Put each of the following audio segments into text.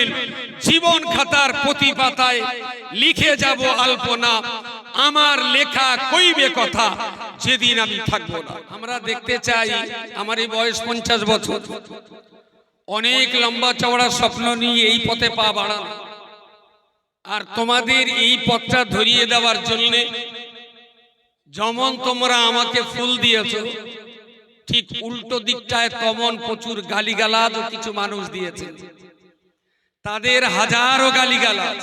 শুনবেন জীবন খাতার প্রতি পাতায় লিখে যাব আলপনা। আমার লেখা কইবে কথা, যেদিন আমি থাকব না। আমরা দেখতে চাই আমার এই বয়স পঞ্চাশ বছর। অনেক লম্বা চওড়া স্বপ্ন নিয়ে এই পথে পা বাড়ানো আর তোমাদের এই পথটা ধরিয়ে দেওয়ার জন্য যেমন তোমরা আমাকে ফুল দিয়েছ, ঠিক উল্টো দিকটায় তমন প্রচুর গালিগালাজ কিছু মানুষ দিয়েছে। তাদের হাজারো গালিগালাজ,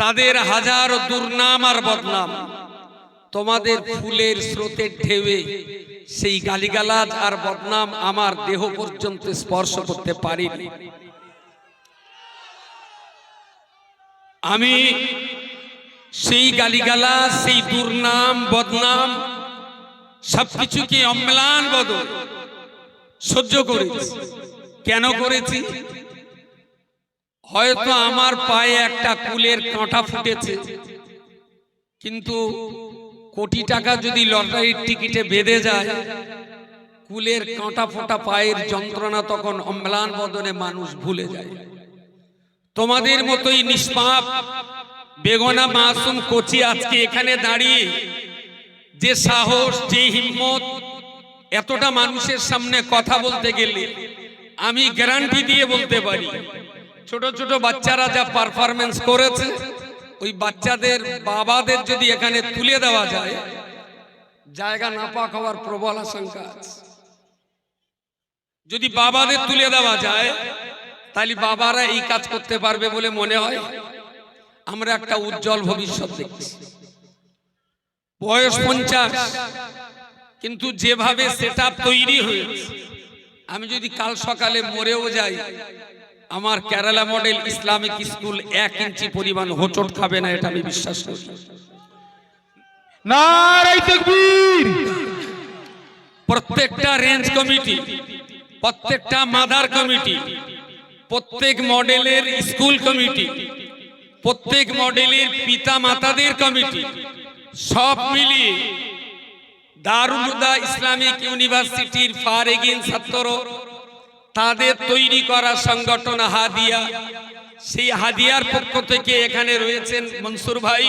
তাদের হাজারো দুর্নাম আর বদনাম। তোমাদের ফুলের স্রোতের ঢেউয়ে সেই গালিগালাজ আর বদনাম আমার দেহ পর্যন্ত স্পর্শ করতে পারিনি। আমি সেই গালিগালাজ, সেই দুর্নাম, বদনাম সবকিছুকে অম্লান বদল সহ্য করেছি। কেন করেছি? হয়তো আমার পায়ে একটা কুলের কাঁটা ফুটেছে। কিন্তু কোটি টাকা যদি লটারির টিকিটে বেঁধে যায় কুলের কাঁটা ফোটা পায়ের যন্ত্রণা তখন অম্লান বদনে মানুষ ভুলে যায়। তোমাদের মতোই নিষ্পাপ বেগনা মাসুম কোচি আজকে এখানে দাঁড়িয়ে যে সাহস যে হিম্মত এতটা মানুষের সামনে কথা বলতে গেলে আমি গ্যারান্টি দিয়ে বলতে পারি ছোট ছোট বাচ্চারা যা পারফরমেন্স করেছে, ওই বাচ্চাদের, বাবাদের যদি এখানে তুলে দেওয়া যায়, জায়গা না পাক হওয়ার প্রবল আশঙ্কা আছে। যদি বাবাদের তুলে দেওয়া যায়, তাহলে বাবারা এই কাজ করতে পারবে বলে মনে হয়। আমরা একটা উজ্জ্বল ভবিষ্যৎ দেখছি। বয়স পঞ্চাশ, কিন্তু যেভাবে সেট তৈরি হয়েছে, আমি যদি কাল সকালে মরেও যাই আমার কেরালা মডেল ইসলামিক স্কুল এক ইঞ্চি পরিমাণ হোচট খাবে না এটা আমি বিশ্বাস করি। প্রত্যেকটা রেঞ্জ কমিটি প্রত্যেকটা মাদার কমিটি প্রত্যেক মডেলের স্কুল কমিটি প্রত্যেক মডেলের পিতা মাতাদের কমিটি সব মিলিয়ে দারুল হুদা ইসলামিক ইউনিভার্সিটির ফার ফারেগিন ছাত্র তাদের তৈরি করা সংগঠন হাদিয়া। সেই হাদিয়ার পক্ষ থেকে এখানে রয়েছেন মনসুর ভাই।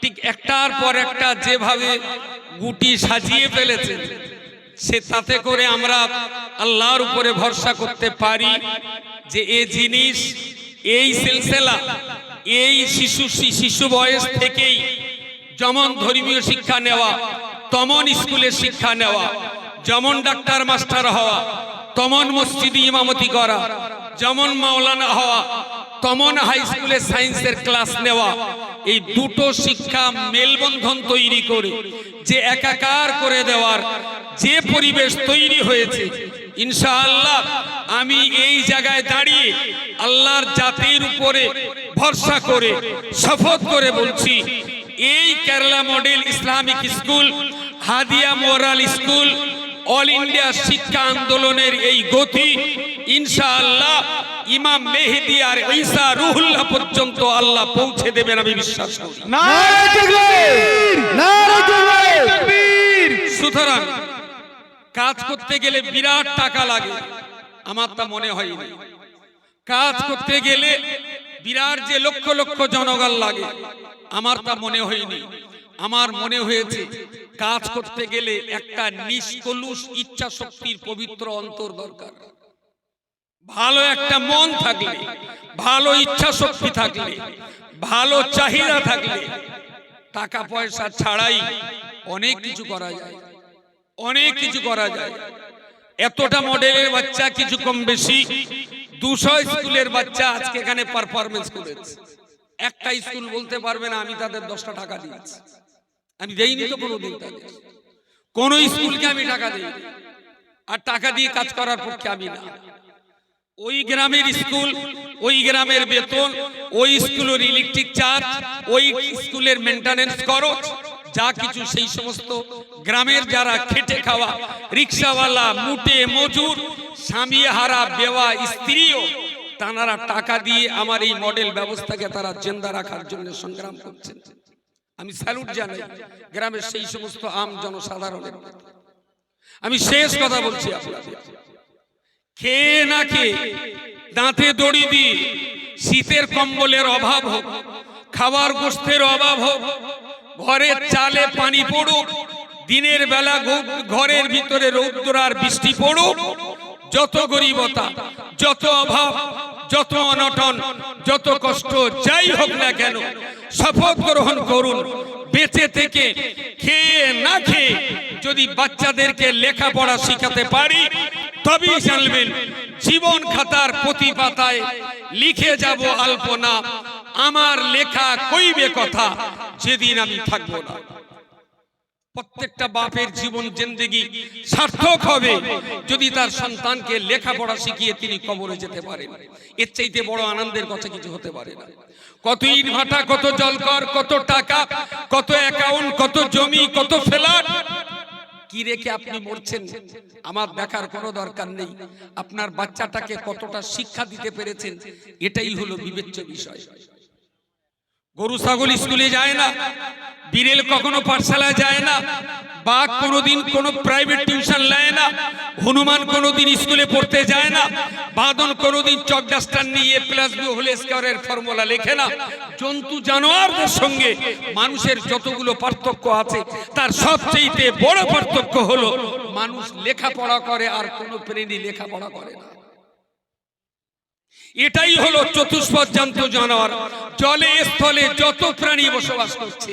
ঠিক একটার পর একটা যেভাবে গুটি সাজিয়ে ফেলেছেন, সে তাতে করে আমরা আল্লাহর উপরে ভরসা করতে পারি যে এ জিনিস, এই সিলসিলা, এই শিশু শিশু বয়স থেকেই যেমন ধর্মীয় শিক্ষা নেওয়া, তমন স্কুলে শিক্ষা নেওয়া, যেমন ডাক্তার, মাস্টার হওয়া তমন মসজিদে ইমামতি করা, যেমন মাওলানা হওয়া, তমন হাই স্কুলে সায়েন্সের ক্লাস নেওয়া, এই দুটো শিক্ষা মেলবন্ধন তৈরি করে, যে একাকার করে দেওয়ার যে পরিবেশ তৈরি হয়েছে, ইনশাআল্লাহ আমি এই জায়গায় দাঁড়িয়ে আল্লাহর জাতির উপরে ভরসা করে, শপথ করে বলছি, এই Kerala model Islamic school, Hadia moral school all India শিক্ষা আন্দোলনের এই গতি ইনশাআল্লাহ ইমাম মেহেদি আর ঈসা রুহুল্লাহ পর্যন্ত আল্লাহ পৌঁছে দেবেন আমি বিশ্বাস করি সুতরাং কাজ করতে গেলে বিরাট টাকা লাগে। আমার তা মনে হয় কাজ করতে গেলে বিরাট যে লক্ষ লক্ষ জনগণ লাগে। আমার তা মনে হয়নি। আমার মনে হয়েছে কাজ করতে গেলে একটা নিষ্কলুষ ইচ্ছা শক্তির পবিত্র অন্তর দরকার। ভালো একটা মন থাকলে, ভালো ইচ্ছা শক্তি থাকলে, ভালো চাহিদা থাকলে টাকা পয়সা ছাড়াই অনেক কিছু করা যায়। অনেক কিছু করা যায়। এতটা মডেলের বাচ্চা কিছু কম বেশি দুশো স্কুলের বাচ্চা আজকে এখানে পারফরমেন্স করেছে। একটা স্কুল বলতে পারবে না, আমি তাদের দশটা টাকা দিয়েছি। আমি দেইনি তো কোনোদিন তাদের। কোন স্কুলকে আমি টাকা দিই আর টাকা দিয়ে কাজ করার পক্ষে আমি না। ওই গ্রামের স্কুল ওই গ্রামের বেতন ওই স্কুলের ইলেকট্রিক চার্জ ওই স্কুলের মেনটেনেন্স খরচ যা কিছু সেই সমস্ত গ্রামের যারা খেটে খাওয়া রিক্সাওয়ালা মুটে মজুর স্বামী হারা বেওয়া স্ত্রীও তারা টাকা দিয়ে আমার এই মডেল ব্যবস্থাকে তারা জেন্দা রাখার জন্য সংগ্রাম করছেন। আমি স্যালুট জানাই গ্রামের সেই সমস্ত আম জনসাধারণের আমি শেষ কথা বলছি আপনাদের। খেয়ে না খেয়ে দাঁতে দড়ি দিয়ে শীতের কম্বলের অভাব হোক খাবার গোস্তের অভাব হোক ঘরের চালে পানি পড়ুক দিনের বেলা ঘরের ভিতরে রৌদ্র আর বৃষ্টি পড়ুক যত গরিবতা যত অভাব যত অনটন যত কষ্ট যাই হোক না কেন শপথ গ্রহণ করুন। বেঁচে থেকে খেয়ে না খেয়ে যদি বাচ্চাদেরকে লেখাপড়া শিখাতে পারি, তবেই জানবেন জীবন খাতার প্রতি পাতায় লিখে যাব আলপনা। আমার লেখা কইবে কথা, যেদিন আমি থাকব না। প্রত্যেকটা বাপের জীবন জিন্দেগি সার্থক হবে যদি তার সন্তানকে লেখাপড়া শিখিয়ে তিনি কবরে যেতে পারেন। এর চাইতে বড় আনন্দের কথা কিছু হতে পারে না। কত ইট ভাটা, কত জলকর, কত টাকা, কত অ্যাকাউন্ট কত জমি, কত ফ্ল্যাট। কি রেখে আপনি মরছেন? আমার দেখার কোনো দরকার নেই। আপনার বাচ্চাটাকে কতটা শিক্ষা দিতে পেরেছেন? এটাই হলো বিবেচ্য বিষয়। গরু, ছাগল স্কুলে যায় না, বিড়েল কখনো পাঠশালায় যায় না, বাঘ কোনোদিন কোনো প্রাইভেট টিউশন নেয় না, হনুমান কোনোদিন স্কুলে পড়তে যায় না বাদন কোনোদিন চক ডাস্টার নিয়ে প্লাস বি হোল স্কোয়ারের ফর্মুলা লেখে না। জন্তু জানোয়ারদের সঙ্গে মানুষের যতগুলো পার্থক্য আছে, তার সবচেয়ে বড় পার্থক্য হলো মানুষ লেখাপড়া করে আর কোনো প্রেমী লেখাপড়া করে না। এটাই হলো চতুষ্পর্যান্ত জানোয়ার। জলে, স্থলে যত প্রাণী বসবাস করছে,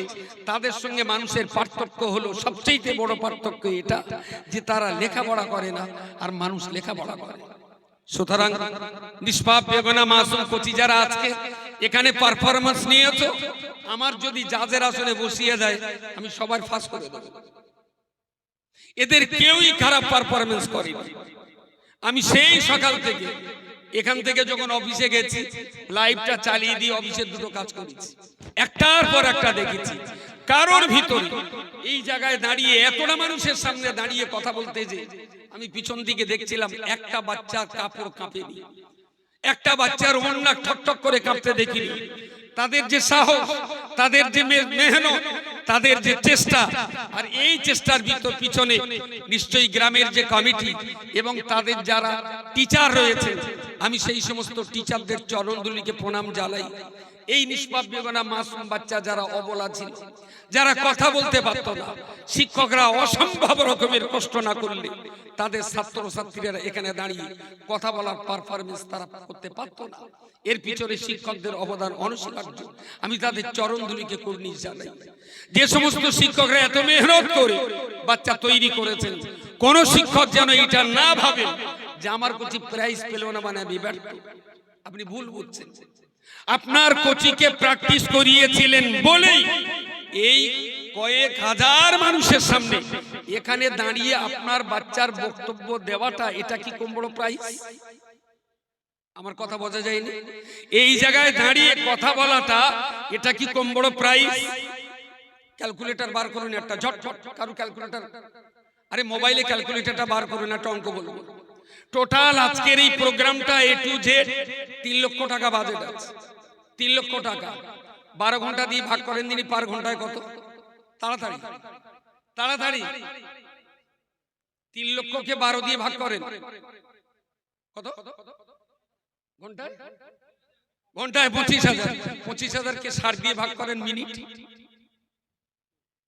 তাদের সঙ্গে মানুষের পার্থক্য হলো সবচেয়ে বড় পার্থক্য এটা, যে তারা লেখাপড়া করে না, আর মানুষ লেখাপড়া করে। সুতরাং নিষ্পাপ, বেগনা, মাসুম, কচি যারা আজকে এখানে পারফরমেন্স নিয়েছো, আমার যদি জাজের আসনে বসিয়ে দেয়, আমি সবার ফাঁস করে দেবো। এদের কেউই খারাপ পারফরমেন্স করে আমি সেই সকাল থেকে এখান থেকে যখন অফিসে গেছি লাইভটা চালিয়ে দিয়ে অফিসের দুটো কাজ করেছি। একটার পর একটা দেখেছি। কারোর ভিতরে এই জায়গায় দাঁড়িয়ে, এতটা মানুষের সামনে দাঁড়িয়ে কথা বলতে যে, আমি পিছন দিকে দেখছিলাম, একটা বাচ্চার কাপড় কাঁপেনি। একটা বাচ্চার অন্য ঠকঠক করে কাঁপতে দেখিনি। তাদের যে সাহস, তাদের যে মেহনত তাদের যে চেষ্টা, আর এই চেষ্টার ভিতর পিছনে নিশ্চয়ই গ্রামের যে কমিটি এবং তাদের যারা টিচার রয়েছে, আমি সেই সমস্ত টিচারদের চরণদুলিকে প্রণাম জানাই। এই নিষ্পাপ বেগনা মাসুম বাচ্চা যারা অবলা ছিল, যারা কথা বলতে পারতো না, শিক্ষকরা অসম্ভব রকমের কষ্ট না করলে তাদের ছাত্র ছাত্রীরা এখানে দাঁড়িয়ে কথা বলার পারফরমেন্স তারা করতে পারতো না। এর পিছনে শিক্ষকদের অবদান অনস্বীকার্য। আমি তাদের চরণ ধুলিকে কর্নিশ জানাই। যে সমস্ত শিক্ষকরা এত মেহনত করে বাচ্চা তৈরি করেছেন, কোন শিক্ষক যেন এটা না ভাবেন যে আমার কোচি প্রাইজ পেল না মানে আমি ব্যর্থ। আপনি ভুল বুঝছেন। আপনার কোচিকে প্র্যাকটিস করিয়েছিলেন বলেই এই কয়েক হাজার মানুষের সামনে এখানে দাঁড়িয়ে আপনার বাচ্চার বক্তব্য দেওয়াটা, এটা কি কম বড় প্রাইস আমার কথা বোঝা যায়নি। এই জায়গায় দাঁড়িয়ে কথা বলাটা, এটা কি কম বড় প্রাইস ক্যালকুলেটর বার করুন একটা ঝট ঝট কারও ক্যালকুলেটর আরে মোবাইলে ক্যালকুলেটরটা বার করুন, একটা অঙ্ক বলব। টোটাল আজকের এই প্রোগ্রামটা এ টু জেড তিন লক্ষ টাকা বাজেট আছে। তিন লক্ষ টাকা। বারো ঘণ্টা দিয়ে ভাগ করেন দিনই পার ঘন্টায় কত? তাড়াতাড়ি। তাড়াতাড়ি। তিন লক্ষকে বারো দিয়ে ভাগ করেন। কত? ঘন্টায়? ঘন্টায় পঁচিশ হাজার। পঁচিশ হাজারকে ষাট দিয়ে ভাগ করেন মিনিট।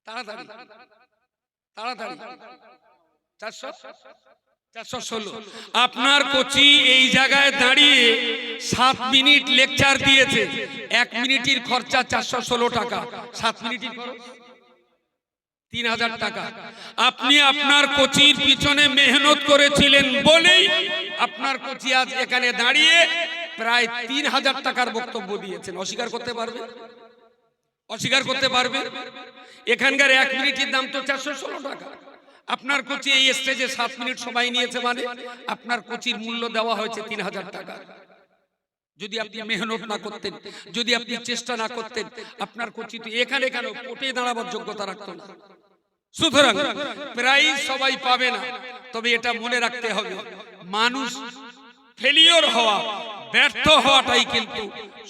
তাড়াতাড়ি। তাড়াতাড়ি। চারশো? চারশো ষোলো। আপনার কোচি এই জায়গায় দাঁড়িয়ে সাত মিনিট লেকচার দিয়েছে। এক মিনিটের খরচা চারশো ষোলো টাকা। সাত মিনিটের খরচ? তিন হাজার টাকা। আপনি আপনার কোচির পিছনে মেহনত করেছিলেন বলেই আপনার কোচি আজ এখানে দাঁড়িয়ে প্রায় তিন হাজার টাকার বক্তব্য দিয়েছেন। অস্বীকার করতে পারবে? অস্বীকার করতে পারবে? এখানকার এক মিনিটের দাম তো চারশো ষোলো টাকা। আপনার কোচি এই স্টেজে সাত মিনিট সময় নিয়েছে মানে? আপনার কোচির মূল্য দেওয়া হয়েছে তিন হাজার টাকা। যদি আপনি মেহনত না করতেন, যদি আপনি চেষ্টা না করতেন, আপনার কোচি তো এখানে কেন কোটে দাঁড়াবার যোগ্যতা রাখতো না? সুতরাং প্রাইজ সবাই পাবে না। তবে এটা মনে রাখতে হবে, মানুষ ফেলিওর হওয়া, ব্যর্থ হওয়াটাই কিন্তু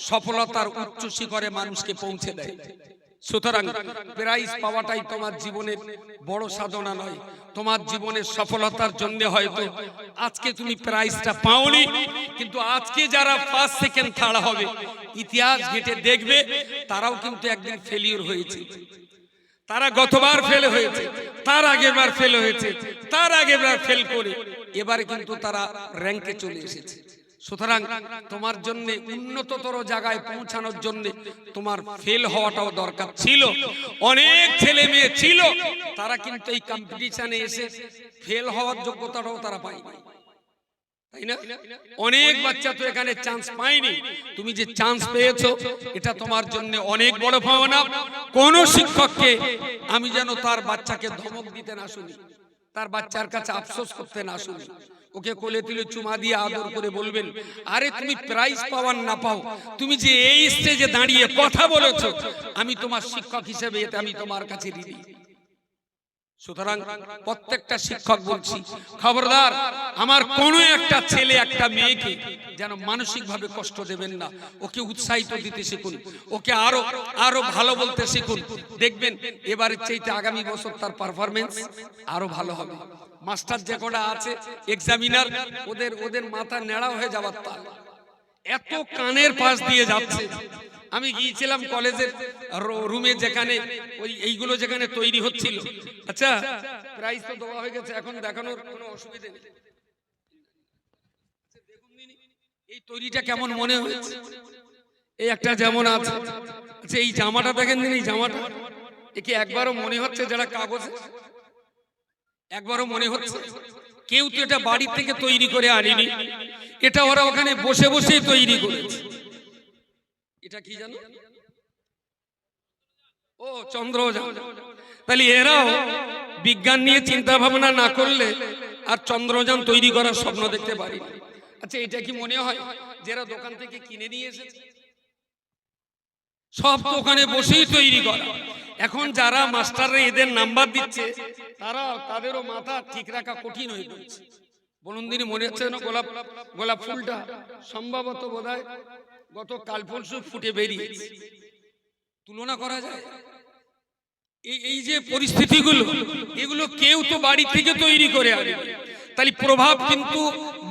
সফলতার উচ্চ শিখরে মানুষকে পৌঁছে দেয়। সুতরাং প্রাইজ পাওয়াটাই তোমার জীবনের বড় সাধনা নয়। তোমার জীবনের সফলতার জন্য হয়তো আজকে তুমি প্রাইজটা পাওনি, কিন্তু আজকে যারা ফার্স্ট সেকেন্ড থার্ড হবে, ইতিহাস ঘেটে দেখবে, তারাও কিন্তু একদিন ফেলিওর হয়েছে। তারা গতবার ফেল হয়েছে, তার আগের বার ফেল হয়েছে, তার আগের বার ফেল করে, এবারে কিন্তু তারা র্যাঙ্কে চলে এসেছে। সুতরাং তোমার জন্য উন্নততর জায়গায় পৌঁছানোর জন্য তোমার ফেল হওয়াটাও দরকার ছিল। অনেক ছেলে মেয়ে ছিল, তারা কিন্তু এই কম্পিটিশনে এসে ফেল হওয়ার যোগ্যতাটাও তারা পায়নি। তাই না? অনেক বাচ্চা তো এখানে চান্স পায়নি। তুমি যে চান্স পেয়েছ, এটা তোমার জন্য অনেক বড় পাওনা কোন শিক্ষককে আমি যেন তার বাচ্চাকে ধমক দিতে না শুনি, তার বাচ্চার কাছে আফসোস করতে না শুনি। ওকে কোলে তুলে চুমা দিয়ে আদর করে বলবেন, আরে তুমি প্রাইজ পাওয়ার না পাও। তুমি যে এই স্টেজে দাঁড়িয়ে কথা বলেছ, আমি তোমার শিক্ষক হিসেবে এতে আমি তোমার কাছে ঋণী। সুতরাং প্রত্যেকটা শিক্ষক বলছি, খবরদার, আমার কোনো একটা ছেলে, একটা মেয়েকে যেন মানসিক ভাবে কষ্ট দেবেন না। ওকে উৎসাহিত দিতে শিখুন, ওকে আরও আরও ভালো বলতে শিখুন। দেখবেন, এবারের চাইতে আগামী বছর তার পারফরমেন্স আরও ভালো হবে। মাস্টার যে কটা আছে এক্সামিনার ওদের ওদের মাথা নেড়া হয়ে যাওয়ার তাল। এত কানের পাশ দিয়ে যাচ্ছে। আমি গিয়েছিলাম কলেজের রুমে যেখানে ওই এইগুলো যেখানে তৈরি হচ্ছিল। আচ্ছা প্রাইস তো দেওয়া হয়ে গেছে এখন দেখানোর কোনো অসুবিধা নেই। আচ্ছা, এই তৈরিটা কেমন মনে হয়েছে? এই একটা যেমন আছে আচ্ছা এই জামাটা দেখেন দিন এই জামাটা। একে একবারও মনে হচ্ছে যারা কাগজে? একবারও মনে হচ্ছে? কেউ তো এটা বাড়ি থেকে তৈরি করে আনেনি। এটা ওরা ওখানে বসে বসেই তৈরি করেছে। এটা কি জানো? ও চন্দ্রযান তাহলে এরাও বিজ্ঞান নিয়ে চিন্তা ভাবনা না করলে আর চন্দ্রযান তৈরি করার স্বপ্ন দেখতে পারি আচ্ছা এটা কি মনে হয় যারা দোকান থেকে কিনে নিয়ে এসেছে? সব দোকানে বসেই তৈরি করা। এখন যারা মাস্টাররা এদের নাম্বার দিচ্ছে তারা তাদেরও মাথা ঠিক রাখা কঠিন হয়ে পড়ছে। বলুন দিনই মনে হচ্ছে না গোলাপ গোলাপ ফুলটা? সম্ভবত বোধহয় গত কাল পরশু ফুটে বেরিয়েছে। তুলনা করা যায়? এই এই যে পরিস্থিতিগুলো এগুলো কেউ তো বাড়ি থেকে তৈরি করে আনে। তাহলে প্রভাব কিন্তু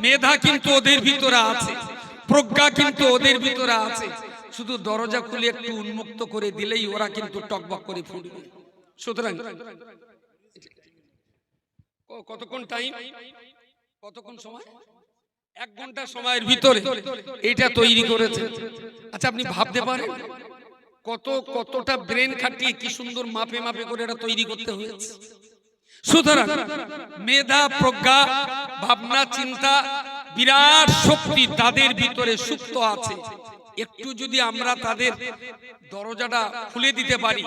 মেধা কিন্তু ওদের ভিতরে আছে প্রজ্ঞা কিন্তু ওদের ভিতরে আছে। শুধু দরজা খুলে একটু উন্মুক্ত করে দিলেই ওরা কিন্তু টকবক করে ফুটবে। সুতরাং কতক্ষণ টাইম কতক্ষণ সময়? এক ঘণ্টা সময়ের ভিতরে এটা তৈরি করেছে আচ্ছা আপনি ভাবতে পারেন। কত কতটা ব্রেন খাটিয়ে কি সুন্দর মাপে মাপে করে এটা তৈরি করতে হয়েছে? সুতরাং মেধা প্রজ্ঞা ভাবনা চিন্তা বিরাট শক্তি তাদের ভিতরে সুপ্ত আছে। একটু যদি আমরা তাদের দরজাটা খুলে দিতে পারি,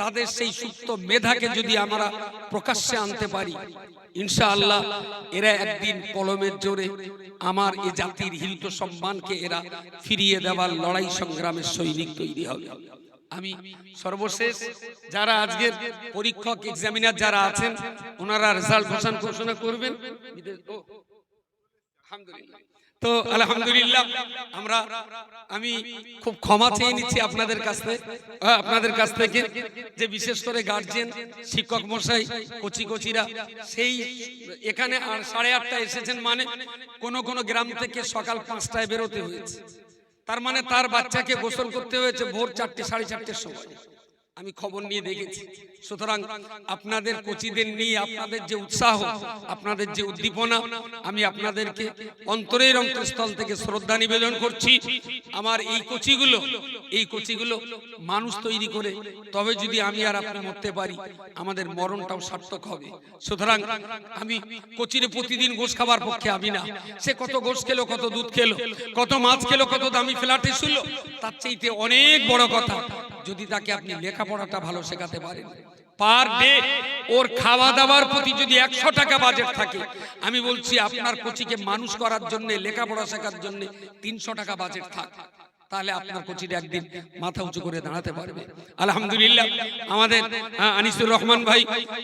তাদের সেই সুপ্ত মেধাকে যদি আমরা প্রকাশ্যে আনতে পারি, ইনশাআল্লাহ এরা একদিন কলমের জোরে আমার এ জাতির হিরিত সম্মানকে এরা ফিরিয়ে দেওয়ার লড়াই সংগ্রামের সৈনিক তৈরি হবে আমি সর্বশেষ যারা আজকের পরীক্ষক এক্সামিনার যারা আছেন, ওনারা রেজাল্ট ঘোষণা করবেন আলহামদুলিল্লাহ। তো আলহামদুলিল্লাহ, আমরা, আমি খুব ক্ষমা চেয়ে নিচ্ছি আপনাদের কাছ থেকে আপনাদের কাছ থেকে যে বিশেষ করে গার্জিয়ান শিক্ষক মশাই, কচি কচিরা, সেই এখানে আর সাড়ে আটটা এসেছেন মানে কোন কোন গ্রাম থেকে সকাল পাঁচটায় বেরোতে হয়েছে। তার মানে তার বাচ্চাকে গোসল করতে হয়েছে ভোর চারটে, সাড়ে চারটের সময়। আমি খবর নিয়ে দেখেছি। সুতরাং আপনাদের কোচিদের নিয়ে আপনাদের যে উৎসাহ আপনাদের যে উদ্দীপনা আমি আপনাদেরকে অন্তরের অন্তঃস্থল থেকে শ্রদ্ধা নিবেদন করছি। আমার এই কোচিগুলো এই কোচিগুলো মানুষ তৈরি করে তবে যদি আমি আর আপনি মরতে পারি আমাদের মরণটাও সার্থক হবে। সুতরাং আমি কোচিরে প্রতিদিন গোশ খাবার পক্ষে আমি না। সে কত গোশ খেলো কত দুধ খেলো কত মাছ খেলো কত দামি ফ্ল্যাটে শুনলো তার চাইতে অনেক বড় কথা। যদি তাকে আপনি লেখাপড়াটা ভালো শেখাতে পারেন। পার ডে ওর খাওয়া দাওয়ার প্রতি যদি একশো টাকা বাজেট থাকে আমি বলছি আপনার কোচিকে মানুষ করার জন্য লেখাপড়া শেখার জন্য তিনশো টাকা বাজেট থাক। তাহলে আপনার কোচিটা একদিন মাথা উঁচু করে দাঁড়াতে পারবে। আলহামদুলিল্লাহ। আমাদের আনিসুর রহমান ভাই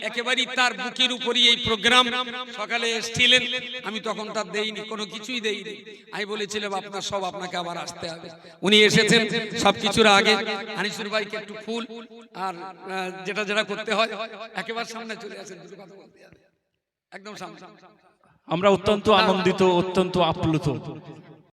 একেবারেই তার বুকের উপরই এই প্রোগ্রাম সকালে এসেছিলেন। আমি তখন তার দেইনি কোনো কিছুই দেইনি। আমি বলেছিলাম আপনার সব আপনাকে আবার আসতে হবে। উনি এসেছেন সব কিছুর আগে। আনিসুর ভাইকে একটু ফুল আর যেটা যেটা করতে হয় একেবারে সামনে চলে আসেন দুটো কথা বলতে একদম সামনে। আমরা অত্যন্ত আনন্দিত অত্যন্ত আপ্লুত।